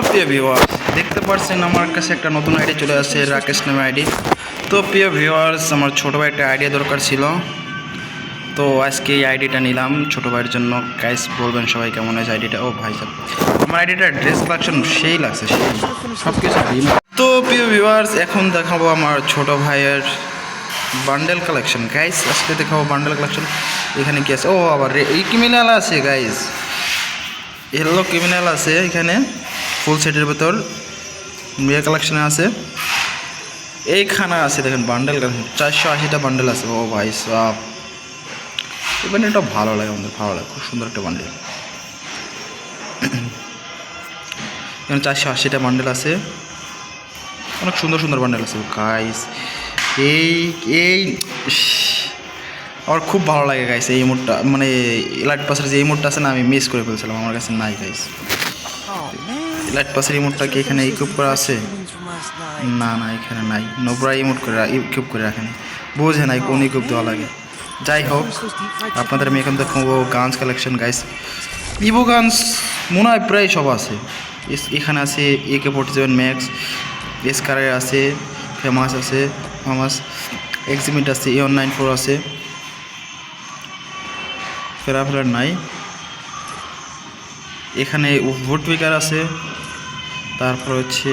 তো প্রিয় ভিউয়ার্স দেখতে পাচ্ছেন আমার কাছে একটা নতুন আইডি চলে আসছে, রাকেশ নামে আইডি তো প্রিয় ভিউয়ার্স আমার ছোটো ভাই একটা আইডিয়া দরকার ছিল। তো আজকে এই আইডিটা নিলাম ছোটো ভাইয়ের জন্য। গাইস বলবেন সবাই কেমন আছে আইডিটা ও ভাই সাহেব, আমার আইডিটা ড্রেস কালেকশন সেই লাগছে, সেই সব কিছু তো প্রিয় ভিউয়ার্স এখন দেখাবো আমার ছোট ভাইয়ের বান্ডেল কালেকশন গাইস আজকে দেখাবো বান্ডেল কালেকশন এখানে কি আছে? ও আবার এই ক্রিমিনাল আছে গাইস এলো ক্রিমিনাল আছে এখানে। ফুল সেটের ভেতর মেয়ে কালেকশনে আছে। এইখানে আছে দেখেন বান্ডেল চারশো আশিটা বান্ডেল আছে। ও ভাই সব এই বান্ডেলটা ভালো লাগে আমাদের, ভালো লাগে, খুব সুন্দর একটা বান্ডেল এখানে চারশো আশিটা বান্ডেল আছে। অনেক সুন্দর সুন্দর বান্ডেল আছে। গাইস এই এই আমার খুব ভালো লাগে গাইস এই মোডটা মানে লাইট পাসের যে এই মোডটা আছে না, আমি মিস করে ফেলছিলাম, আমার কাছে নাই গাইস লাইট পাসের ইমোটটা কি এখানে ইকুইপ করা আছে? না না, এখানে নাই। নোবরা ইমোট করে ইকুইপ করে রাখেন। বোঝে নাই কোন ইকুইপ দেওয়া লাগে। যাই হোক, আপনাদের আমি এখন দেখব guns collection guys evo guns মনে হয় প্রায় সব আছে। এখানে আছে A K forty seven max এসকারের আছে ফেমাস আছে ফেমাস এক্সিমিট আছে এ নাইন ফোর আছে ফেরাফেরার নাই। এখানে ভোট পিকার আছে, তারপর হচ্ছে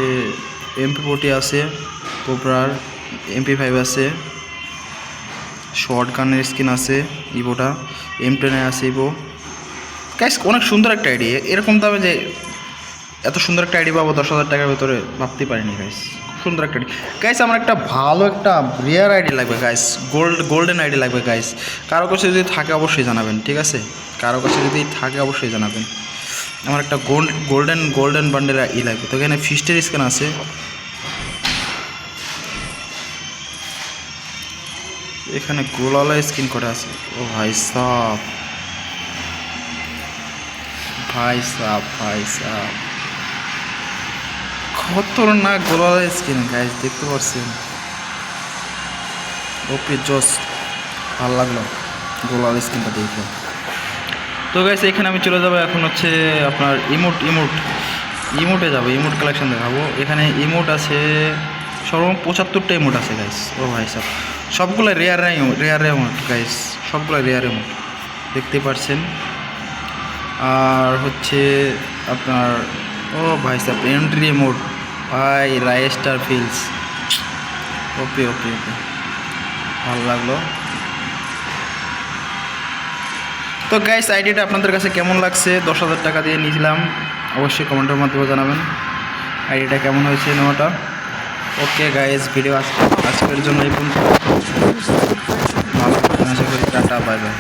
এমপি ফোর্টি আছে, কোবরার এমপি ফাইভ আছে শর্ট গানের স্কিন আছে ইভোটা এম টেনে আছে ইভো গাইস অনেক সুন্দর একটা আইডি। এরকম দামে যে এত সুন্দর একটা আইডি পাবো দশ হাজার টাকার ভেতরে ভাবতে পারিনি গাইস খুব সুন্দর একটা আইডি। গাইস আমার একটা ভালো একটা রেয়ার আইডি লাগবে গাইস গোল্ড গোল্ডেন আইডি লাগবে গাইস কারও কাছে যদি থাকে, অবশ্যই জানাবেন, ঠিক আছে? কারও কাছে যদি থাকে, অবশ্যই জানাবেন। আমার একটা গোল্ড, গোল্ডেন গোল্ডেন বান্ডেল ই লাগবে। তো এখানে ফিস্টের স্ক্যান আছে। এখানে গোলালা স্কিন করা আছে। ও ভাই সাপ। ভাই সাপ ভাই সাপ। খতরনাক গোলালা স্কিন গাইজ দেখতে পাচ্ছেন ওপি জস ভালো লাগল গোলালা স্কিনটা দেখে। তো গাইস এখানে আমি চলে যাব এখন হচ্ছে আপনার ইমোট ইমোট, ইমোটে যাব, ইমোট কালেকশন দেখাবো। এখানে ইমোট আছে, সর্বমোট পঁচাত্তরটা ইমোট আছে গাইস ও ভাই সব সবগুলো রেয়ার রেয়ার ইমোট গাইস সবগুলো রেয়ার ইমোট, দেখতে পাচ্ছেন আর হচ্ছে আপনার, ও ভাই সাহেব এন্ট্রি ইমোট, ভাই রাইস্টার ফিলস ওকে ওকে ওকে। ভালো লাগল। তো গাইস আইডিয়াটা আপনাদের কাছে কেমন লাগছে? দশ হাজার টাকা দিয়ে নিয়েছিলাম। অবশ্যই কমেন্টের মাধ্যমে জানাবেন। আইডিয়াটা কেমন হয়েছে নেওয়াটা? ওকে গাইস ভিডিও আজকের জন্য এই পর্যন্ত। ভালো আশা করি টাটা বাই বাই